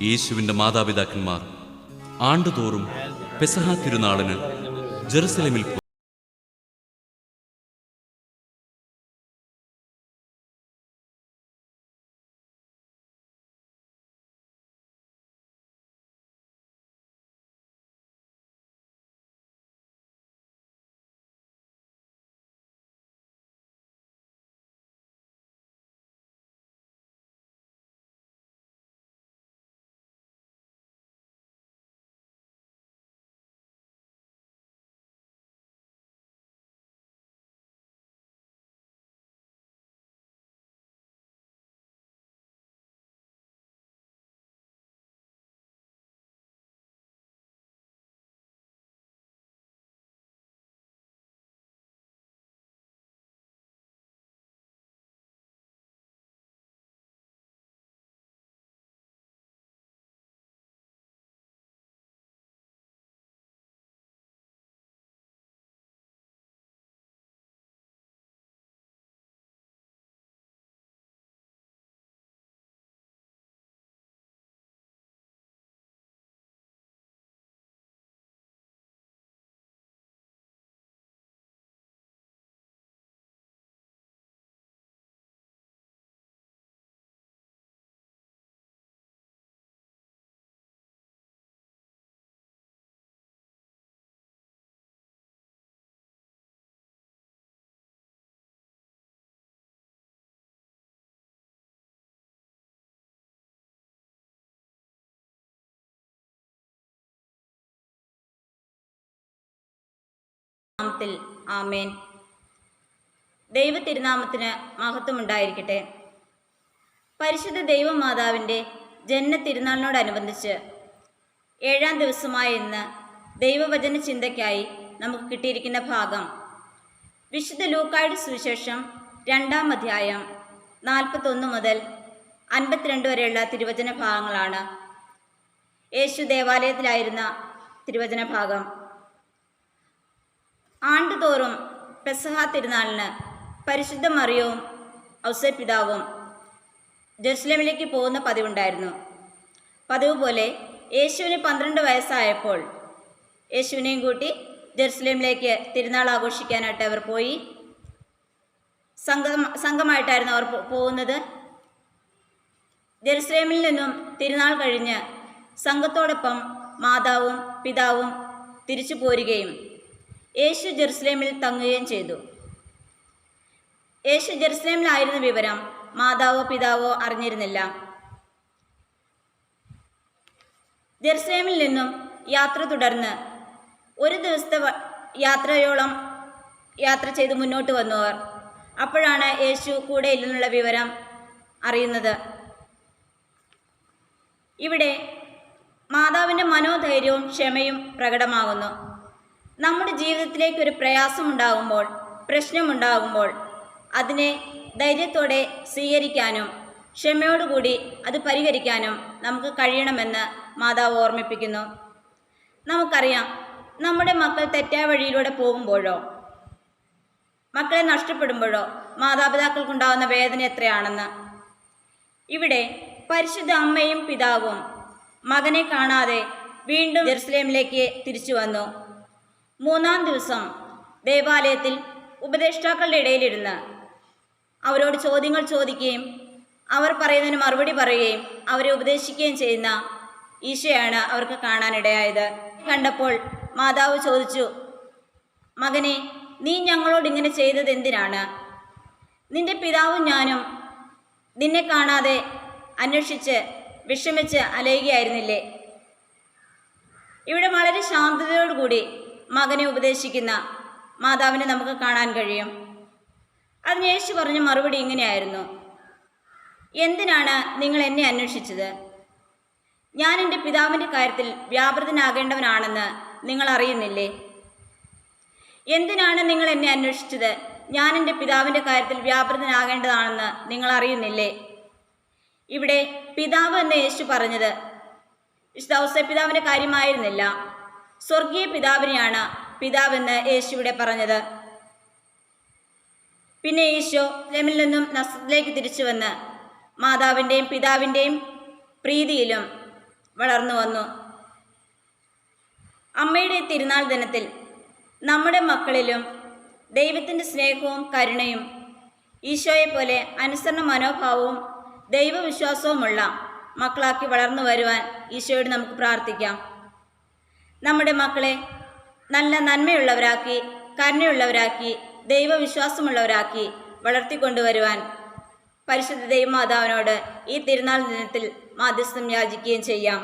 യേശുവിന്റെ മാതാപിതാക്കന്മാർ ആണ്ടുതോറും പെസഹ തിരുനാളിന് ജെറുസലേമിൽ നാമത്തിൽ ആമേൻ. ദൈവ തിരുനാമത്തിന് മഹത്വമുണ്ടായിരിക്കട്ടെ. പരിശുദ്ധ ദൈവമാതാവിന്റെ ജന്മ തിരുനാളിനോടനുബന്ധിച്ച് ഏഴാം ദിവസമായ ഇന്ന് ദൈവവചന ചിന്തയ്ക്കായി നമുക്ക് കിട്ടിയിരിക്കുന്ന ഭാഗം വിശുദ്ധ ലൂക്കായുടെ സുവിശേഷം രണ്ടാം അധ്യായം നാൽപ്പത്തൊന്ന് മുതൽ അൻപത്തിരണ്ട് വരെയുള്ള തിരുവചന ഭാഗങ്ങളാണ്. യേശു ദേവാലയത്തിലായിരുന്ന തിരുവചന ഭാഗം. ആണ്ടുതോറും പെസഹ തിരുനാളിന് പരിശുദ്ധ മറിയവും ഔസപിതാവും ജെറുസലേമിലേക്ക് പോകുന്ന പതിവുണ്ടായിരുന്നു. പതിവ് പോലെ യേശുവിന് പന്ത്രണ്ട് വയസ്സായപ്പോൾ യേശുവിനെയും കൂട്ടി ജെറുസലേമിലേക്ക് തിരുനാൾ ആഘോഷിക്കാനായിട്ട് അവർ പോയി. സംഘം സംഘമായിട്ടായിരുന്നു അവർ പോകുന്നത്. ജെറുസലേമിൽ നിന്നും തിരുനാൾ കഴിഞ്ഞ് സംഘത്തോടൊപ്പം മാതാവും പിതാവും തിരിച്ചു പോരുകയും യേശു ജെറുസലേമിൽ തങ്ങുകയും ചെയ്തു. യേശു ജെറുസലേമിലായിരുന്ന വിവരം മാതാവോ പിതാവോ അറിഞ്ഞിരുന്നില്ല. ജെറുസലേമിൽ നിന്നും യാത്ര തുടർന്ന് ഒരു ദിവസത്തെ യാത്രയോളം യാത്ര ചെയ്ത് മുന്നോട്ട് വന്നവർ. അപ്പോഴാണ് യേശു കൂടെ ഇല്ലെന്നുള്ള വിവരം അറിയുന്നത്. ഇവിടെ മാതാവിന്റെ മനോധൈര്യവും ക്ഷമയും പ്രകടമാകുന്നു. നമ്മുടെ ജീവിതത്തിലേക്ക് ഒരു പ്രയാസമുണ്ടാകുമ്പോൾ പ്രശ്നമുണ്ടാകുമ്പോൾ അതിനെ ധൈര്യത്തോടെ സ്വീകരിക്കാനും ക്ഷമയോടുകൂടി അത് പരിഹരിക്കാനും നമുക്ക് കഴിയണമെന്ന് മാതാവ് ഓർമ്മിപ്പിക്കുന്നു. നമുക്കറിയാം നമ്മുടെ മക്കൾ തെറ്റായ വഴിയിലൂടെ പോകുമ്പോഴോ മക്കളെ നഷ്ടപ്പെടുമ്പോഴോ മാതാപിതാക്കൾക്കുണ്ടാകുന്ന വേദന എത്രയാണെന്ന്. ഇവിടെ പരിശുദ്ധ അമ്മയും പിതാവും മകനെ കാണാതെ വീണ്ടും ജെറുസലേമിലേക്ക് തിരിച്ചു വന്നു. മൂന്നാം ദിവസം ദേവാലയത്തിൽ ഉപദേഷ്ടാക്കളുടെ ഇടയിലിരുന്ന് അവരോട് ചോദ്യങ്ങൾ ചോദിക്കുകയും അവർ പറയുന്നതിന് മറുപടി പറയുകയും അവരെ ഉപദേശിക്കുകയും ചെയ്യുന്ന ഈശയാണ് അവർക്ക് കാണാനിടയായത്. കണ്ടപ്പോൾ മാതാവ് ചോദിച്ചു മകനെ നീ ഞങ്ങളോട് ഇങ്ങനെ ചെയ്തത് എന്തിനാണ്? നിന്റെ പിതാവും ഞാനും നിന്നെ കാണാതെ അന്വേഷിച്ച് വിഷമിച്ച് അലയുകയായിരുന്നില്ലേ ഇവിടെ വളരെ ശാന്തതയോടുകൂടി മകനെ ഉപദേശിക്കുന്ന മാതാവിനെ നമുക്ക് കാണാൻ കഴിയും. അതിന് യേശു പറഞ്ഞ മറുപടി ഇങ്ങനെയായിരുന്നു. എന്തിനാണ് നിങ്ങൾ എന്നെ അന്വേഷിച്ചത്? ഞാൻ എന്റെ പിതാവിന്റെ കാര്യത്തിൽ വ്യാപൃതനാകേണ്ടവനാണെന്ന് നിങ്ങൾ അറിയുന്നില്ലേ? എന്തിനാണ് നിങ്ങൾ എന്നെ അന്വേഷിച്ചത്? ഞാൻ എന്റെ പിതാവിന്റെ കാര്യത്തിൽ വ്യാപൃതനാകേണ്ടതാണെന്ന് നിങ്ങൾ അറിയുന്നില്ലേ? ഇവിടെ പിതാവ് എന്ന് യേശു പറഞ്ഞത് വിശുദ്ധ പിതാവിന്റെ കാര്യമായിരുന്നില്ല. സ്വർഗീയ പിതാവിനെയാണ് പിതാവെന്ന് യേശു ഇവിടെ പറഞ്ഞത്. പിന്നെ ഈശോ ലമിൽ നിന്നും നസ്രത്തിലേക്ക് തിരിച്ചു വന്ന് മാതാവിന്റെയും പിതാവിന്റെയും പ്രീതിയിലും വളർന്നു വന്നു. അമ്മയുടെ തിരുനാൾ ദിനത്തിൽ നമ്മുടെ മക്കളിലും ദൈവത്തിന്റെ സ്നേഹവും കരുണയും ഈശോയെ പോലെ അനുസരണ മനോഭാവവും ദൈവവിശ്വാസവുമുള്ള മക്കളാക്കി വളർന്നു വരുവാൻ ഈശോയോട് നമുക്ക് പ്രാർത്ഥിക്കാം. നമ്മുടെ മക്കളെ നല്ല നന്മയുള്ളവരാക്കി കരുണയുള്ളവരാക്കി ദൈവവിശ്വാസമുള്ളവരാക്കി വളർത്തിക്കൊണ്ടുവരുവാൻ പരിശുദ്ധ ദൈവമാതാവിനോട് ഈ തിരുനാൾ ദിനത്തിൽ മാധ്യസ്ഥം യാചിക്കുകയും ചെയ്യാം.